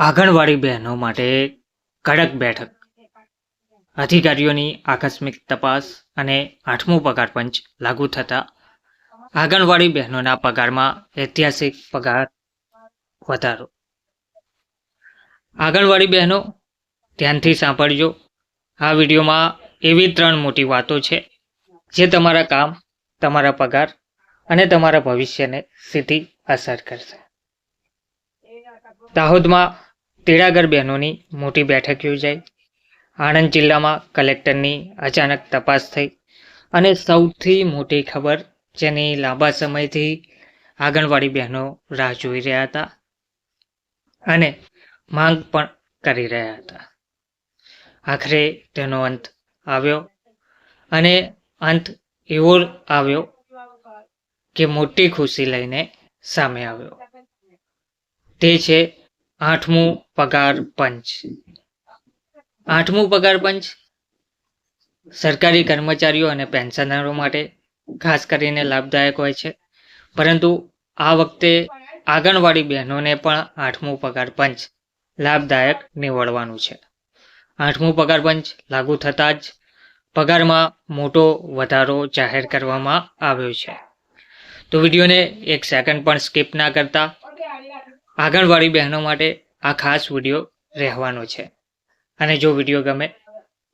આંગણવાડી બહેનો માટે કડક બેઠક. અધિકારીઓની આકસ્મિક તપાસ અને આઠમો પગાર પંચ લાગુ થતા આંગણવાડી બહેનોના પગારમાં ઐતિહાસિક પગાર વધારો. આંગણવાડી બહેનો, ધ્યાનથી સાંભળજો. આ વિડીયોમાં એવી ત્રણ મોટી વાતો છે, જે તમારા કામ, તમારા પગાર અને તમારા ભવિષ્યને સીધી અસર કરશે. દાહોદમાં તેડાગર બહેનોની મોટી બેઠક યોજાઈ. આણંદ જિલ્લામાં કલેક્ટરની અચાનક તપાસ થઈ અને સૌથી મોટી ખબર જેની લાંબા સમયથી આંગણવાડી બહેનો રાહ જોઈ રહ્યા હતા અને માંગ પણ કરી રહ્યા હતા. આખરે તેનો અંત આવ્યો અને અંત એવો આવ્યો કે મોટી ખુશી લઈને સામે આવ્યો. તે છે આઠમું પગાર પંચ. આઠમું પગાર પંચ, સરકારી કર્મચારીઓ અને પેન્શનરો માટે ખાસ કરીને લાભદાયક હોય છે. પરંતુ આ વખતે આંગણવાડી બહેનોને પણ આઠમું પગાર પંચ લાભદાયક નીવડવાનું છે. આઠમું પગાર પંચ લાગુ થતાં જ પગારમાં મોટો વધારો જાહેર કરવામાં આવ્યો છે. તો વિડીયોને એક સેકન્ડ પણ સ્કીપ ના કરતા. આંગણવાડી બહેનો માટે આ ખાસ વીડિયો રહેવાનો છે. અને જો વીડિયો ગમે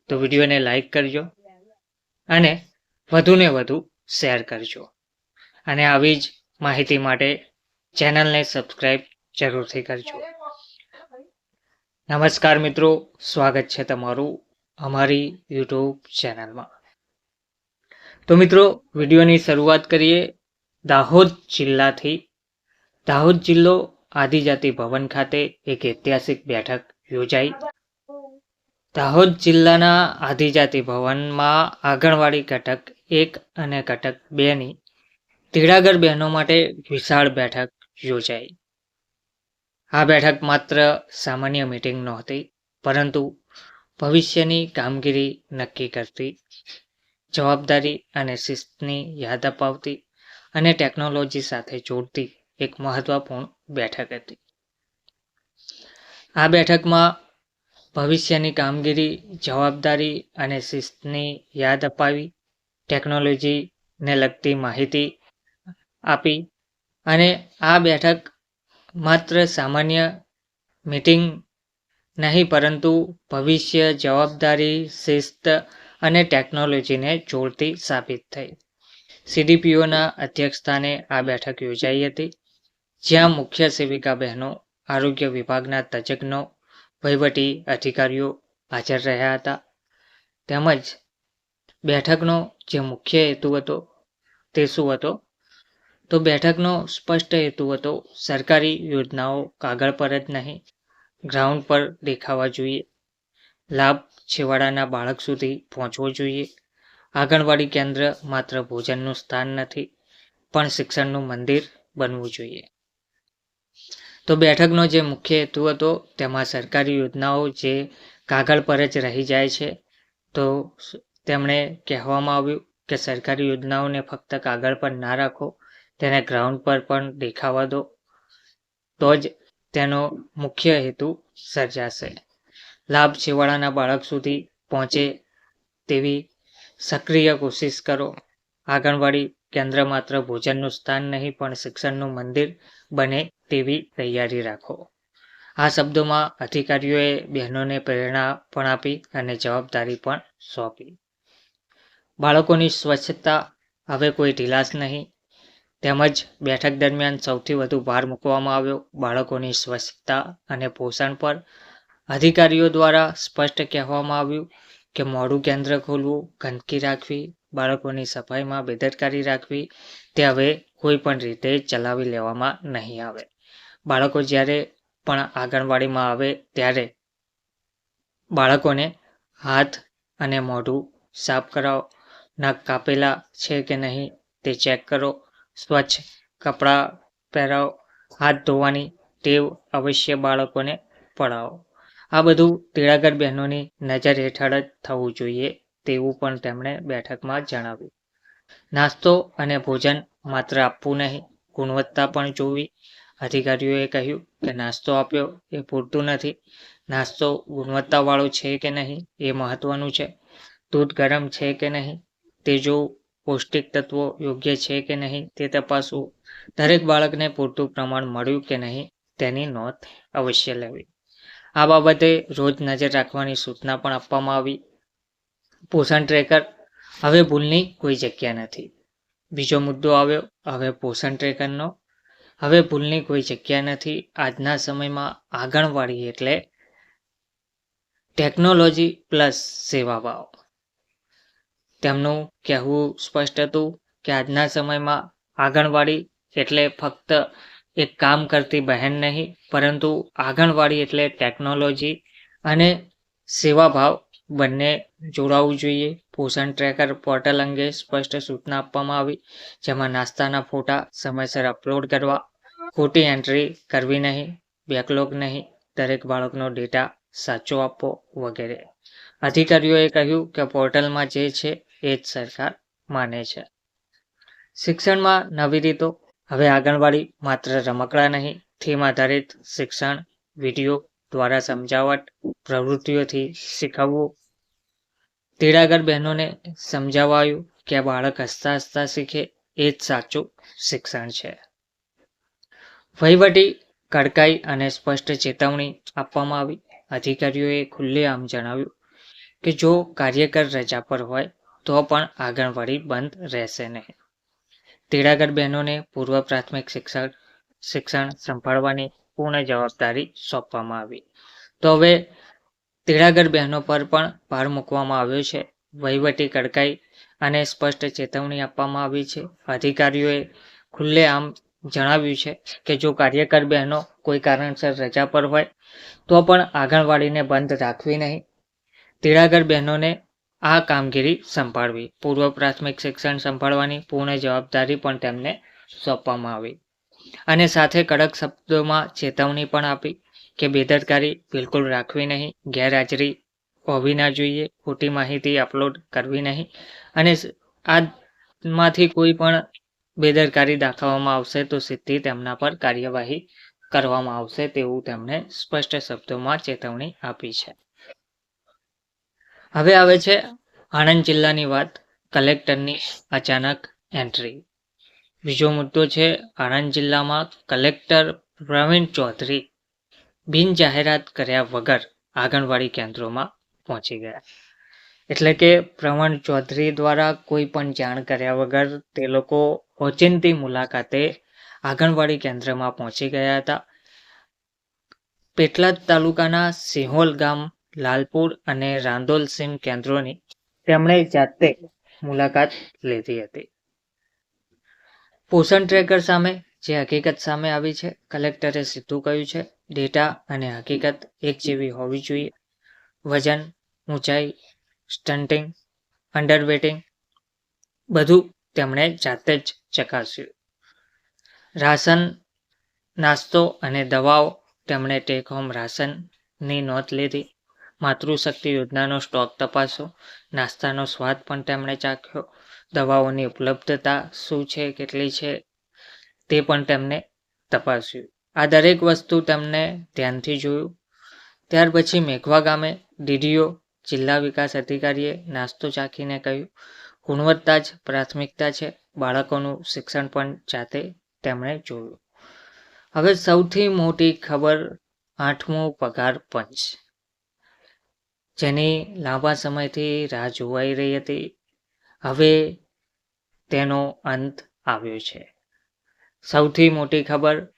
તો વિડીયોને લાઈક કરજો અને વધુને વધુ શેર કરજો. અને આવી જ માહિતી માટે ચેનલને સબસ્ક્રાઈબ જરૂરથી કરજો. નમસ્કાર મિત્રો, સ્વાગત છે તમારું અમારી યુટ્યુબ ચેનલમાં. તો મિત્રો, વિડીયોની શરૂઆત કરીએ દાહોદ જિલ્લાથી. દાહોદ જિલ્લો આદિજાતિ ભવન ખાતે એક ઐતિહાસિક બેઠક યોજાઈ. દાહોદ જિલ્લાના આદિજાતિ ભવનમાં આંગણવાડી ઘટક એક અને ઘટક બેની તેડાગર બહેનો માટે વિશાળ બેઠક યોજાઈ. આ બેઠક માત્ર સામાન્ય મીટિંગ નહોતી, પરંતુ ભવિષ્યની કામગીરી નક્કી કરતી, જવાબદારી અને શિસ્તની યાદ અપાવતી અને ટેકનોલોજી સાથે જોડતી એક મહત્વપૂર્ણ બેઠક હતી. આ બેઠકમાં ભવિષ્યની કામગીરી, જવાબદારી અને શિસ્તની યાદ અપાવી, ટેકનોલોજીને લગતી માહિતી આપી અને આ બેઠક માત્ર સામાન્ય મીટિંગ નહીં, પરંતુ ભવિષ્ય, જવાબદારી, શિસ્ત અને ટેકનોલોજીને જોડતી સાબિત થઈ. સીડીપીઓના અધ્યક્ષસ્થાને આ બેઠક યોજાઈ હતી. જ્યાં મુખ્ય સેવિકા બહેનો, આરોગ્ય વિભાગના તજજ્ઞો, વહીવટી અધિકારીઓ હાજર રહ્યા હતા. તેમજ બેઠકનો જે મુખ્ય હેતુ હતો તે શું હતો? તો બેઠકનો સ્પષ્ટ હેતુ હતો સરકારી યોજનાઓ કાગળ પર જ નહીં, ગ્રાઉન્ડ પર દેખાવા જોઈએ, લાભ છેવાડાના બાળક સુધી પહોંચવો જોઈએ, આંગણવાડી કેન્દ્ર માત્ર ભોજનનું સ્થાન નથી, પણ શિક્ષણનું મંદિર બનવું જોઈએ. તો બેઠકનો જે મુખ્ય હેતુ હતો, તેમાં સરકારી યોજનાઓ જે કાગળ પર જ રહી જાય છે. તો તેમણે કહેવામાં આવ્યું કે સરકારી યોજનાઓને ફક્ત કાગળ પર ના રાખો, તેને ગ્રાઉન્ડ પર પણ દેખાવા દો. તો જ તેનો મુખ્ય હેતુ સર્જાશે. લાભ છેવાડાના બાળક સુધી પહોંચે તેવી સક્રિય કોશિશ કરો. આંગણવાડી કેન્દ્ર માત્ર ભોજનનું સ્થાન નહીં, પણ શિક્ષણનું મંદિર બને તેવી તૈયારી રાખો. આ શબ્દોમાં અધિકારીઓએ બહેનોને પ્રેરણા પણ આપી અને જવાબદારી પણ સોંપી. બાળકોની સ્વચ્છતા હવે કોઈ ઢીલાશ નહીં. તેમજ બેઠક દરમિયાન સૌથી વધુ ભાર મૂકવામાં આવ્યો બાળકોની સ્વચ્છતા અને પોષણ પર. અધિકારીઓ દ્વારા સ્પષ્ટ કહેવામાં આવ્યું કે મોડું કેન્દ્ર ખોલવું, ગંદકી રાખવી બાળકોની સફાઈમાં બેદરકારી રાખવી તે હવે કોઈ પણ રીતે ચલાવી લેવામાં નહીં આવે. બાળકો જ્યારે પણ આંગણવાડીમાં આવે ત્યારે બાળકોને હાથ અને મોઢું સાફ કરાવો નખ કાપેલા છે કે નહીં તે ચેક કરો. સ્વચ્છ કપડાં પહેરાવો. હાથ ધોવાની ટેવ અવશ્ય બાળકોને પડાવો. આ બધું તેડાગર બહેનોની નજર હેઠળ જ થવું જોઈએ. તેવું પણ તેમણે બેઠકમાં જણાવ્યું. નાસ્તો અને ભોજન માત્ર આપવું નહીં, ગુણવત્તા પણ જોવી. અધિકારીઓએ કહ્યું કે નાસ્તો આપ્યો એ પૂરતું નથી. નાસ્તો ગુણવત્તાવાળો છે કે નહીં એ મહત્વનું છે. દૂધ ગરમ છે કે નહીં તે જોવું પૌષ્ટિક તત્વો યોગ્ય છે કે નહીં તે તપાસવું. દરેક બાળકને પૂરતું પ્રમાણ મળ્યું કે નહીં તેની નોંધ અવશ્ય લેવી. આ બાબતે રોજ નજર રાખવાની સૂચના પણ આપવામાં આવી. પોષણ ટ્રેકર હવે ભૂલની કોઈ જગ્યા નથી. બીજો મુદ્દો આવ્યો, હવે પોષણ ટ્રેકરનો હવે ભૂલની કોઈ જગ્યા નથી. આજના સમયમાં આંગણવાડી એટલે ટેકનોલોજી પ્લસ સેવાભાવ તેમનું કહેવું સ્પષ્ટ હતું કે આજના સમયમાં આંગણવાડી એટલે ફક્ત એક કામ કરતી બહેન નહીં, પરંતુ આંગણવાડી એટલે ટેકનોલોજી અને સેવાભાવ બંને જોડાવવું જોઈએ. પોષણ ટ્રેકર પોર્ટલ અંગે સ્પષ્ટ સૂચના આપવામાં આવી, જેમાં નાસ્તાના ફોટા સમયસર અપલોડ કરવા, ખોટી એન્ટ્રી કરવી નહીં બેકલોગ નહીં, દરેક બાળકનો ડેટા સાચો આપવો વગેરે. અધિકારીઓએ કહ્યું કે પોર્ટલમાં જે છે એ જ સરકાર માને છે. શિક્ષણમાં નવી રીતો. હવે આંગણવાડી માત્ર રમકડા નહીં થીમ આધારિત શિક્ષણ વીડિયો દ્વારા સમજાવટ પ્રવૃત્તિઓથી શીખવવું. તેડાગર બહેનોને સમજાવાયું કે બાળક હસતા હસતા શીખે એ જ સાચું શિક્ષણ છે. વહીવટી, કડકાઈ અને સ્પષ્ટ ચેતવણી આપવામાં આવી. અધિકારીઓએ ખુલ્લેઆમ જણાવ્યું કે જો કાર્યકર રજા પર હોય, તો પણ આંગણવાડી બંધ રહેશે નહીં. તેડાગર બહેનોને પૂર્વ પ્રાથમિક શિક્ષણ શિક્ષણ સંભાળવાની પૂર્ણ જવાબદારી સોંપવામાં આવી. તો હવે તેડાગર બહેનો પર પણ ભાર મૂકવામાં આવ્યો છે. વહીવટી કડકાઈ અને સ્પષ્ટ ચેતવણી આપવામાં આવી છે. અધિકારીઓએ ખુલ્લેઆમ જણાવ્યું છે કે જો કાર્યકર બહેનો કોઈ કારણસર રજા પર હોય, તો પણ આંગણવાડીને બંધ રાખવી નહીં. તેડાગર બહેનોને આ કામગીરી સંભાળવી. પૂર્વ પ્રાથમિક શિક્ષણ સંભાળવાની પૂર્ણ જવાબદારી પણ તેમને સોંપવામાં આવી. અને સાથે કડક શબ્દોમાં ચેતવણી પણ આપી કે બેદરકારી બિલકુલ રાખવી નહીં, ગેરહાજરી હોવી ના જોઈએ, ખોટી માહિતી અપલોડ કરવી નહીં અને આમાંથી કોઈ પણ બેદરકારી દાખવવામાં આવશે તો સીધી તેમના પર કાર્યવાહી કરવામાં આવશે તેવું તેમણે સ્પષ્ટ શબ્દોમાં ચેતવણી આપી છે. હવે આવે છે આણંદ જિલ્લાની વાત, કલેક્ટરની અચાનક એન્ટ્રી બીજો મુદ્દો છે, આણંદ જિલ્લામાં કલેક્ટર પ્રવીણ ચૌધરી બિન જાહેરાત કર્યા વગર આંગણવાડી કેન્દ્રોમાં પહોંચી ગયા. એટલે કે પ્રવીણ ચૌધરી દ્વારા કોઈ પણ જાણ કર્યા વગર તે લોકો ઓચિંતી મુલાકાતે આંગણવાડી કેન્દ્રમાં પહોંચી ગયા હતા. પેટલાદ તાલુકાના સિંહોલ ગામ, લાલપુર અને રાંદોલ સીમ કેન્દ્રોની તેમણે જાતે મુલાકાત લીધી હતી. પોષણ ટ્રેકર સામે જે હકીકત સામે આવી છે કલેક્ટરે સીધું કહ્યું છે ડેટા અને હકીકત એક જેવી હોવી જોઈએ. વજન, ઊંચાઈ સ્ટન્ટિંગ અંડરવેટિંગ બધું તેમણે જાતે જ ચકાસ્યું. રાશન, નાસ્તો અને દવાઓ તેમણે ટેક હોમ રાશનની નોંધ લીધી. માતૃશક્તિ યોજનાનો સ્ટોક તપાસો, નાસ્તાનો સ્વાદ પણ તેમણે ચાખ્યો. દવાઓની ઉપલબ્ધતા શું છે, કેટલી છે, તે પણ તેમને તપાસ્યું. આ દરેક વસ્તુ તેમને ધ્યાનથી જોયું. ત્યાર પછી મેઘવા ગામે ડીડીઓ જિલ્લા વિકાસ અધિકારીએ નાસ્તો ચાખીને કહ્યું, ગુણવત્તા જ પ્રાથમિકતા છે. બાળકોનું શિક્ષણ પણ જાતે તેમણે જોયું. હવે સૌથી મોટી ખબર આઠમો પગાર પંચ. જેની લાંબા સમયથી રાહ જોવાઈ રહી હતી. હવે તેનો અંત આવ્યો છે. સૌથી મોટી ખબર,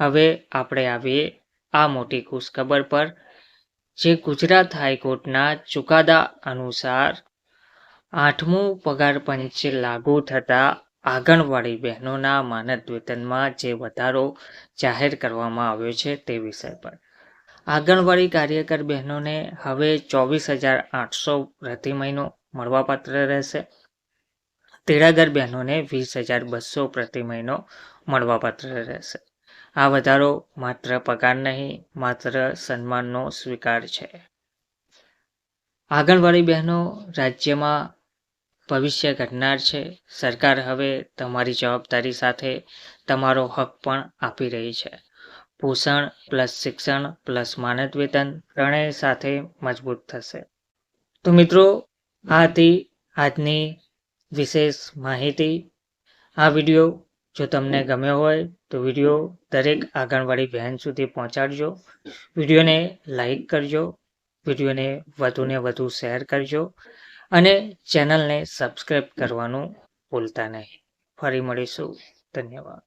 હવે આપણે આવીએ આ મોટી ખુશખબર પર, જે ગુજરાત હાઈકોર્ટના ચુકાદા અનુસાર આઠમું પગાર પંચ લાગુ થતાં આંગણવાડી બહેનોના માનદ વેતનમાં જે વધારો જાહેર કરવામાં આવ્યો છે તે વિષય પર. આંગણવાડી કાર્યકર બહેનોને હવે ચોવીસ હજાર આઠસો પ્રતિ મહિનો મળવાપાત્ર રહેશે. તેડાગર બહેનોને વીસ હજાર બસો પ્રતિ મહિનો મળવાપાત્ર રહેશે. આ વધારો માત્ર પગાર નહીં, માત્ર સન્માનનો સ્વીકાર છે. આંગણવાડી બહેનો રાજ્યમાં ભવિષ્ય ઘડનાર છે. સરકાર હવે તમારી જવાબદારી સાથે તમારો હક પણ આપી રહી છે. પોષણ પ્લસ શિક્ષણ પ્લસ માનદ વેતન ત્રણેય સાથે મજબૂત થશે. તો મિત્રો આ હતી આજની વિશેષ માહિતી. આ વીડિયો જો તમને ગમ્યો હોય તો વીડિયો દરેક આંગણવાડી બહેન સુધી પહોંચાડજો. વિડીયોને લાઈક કરજો, વિડીયોને વધુને વધુ શેર કરજો અને ચેનલને સબસ્ક્રાઈબ કરવાનું ભૂલતા નહીં. ફરી મળીશું. ધન્યવાદ.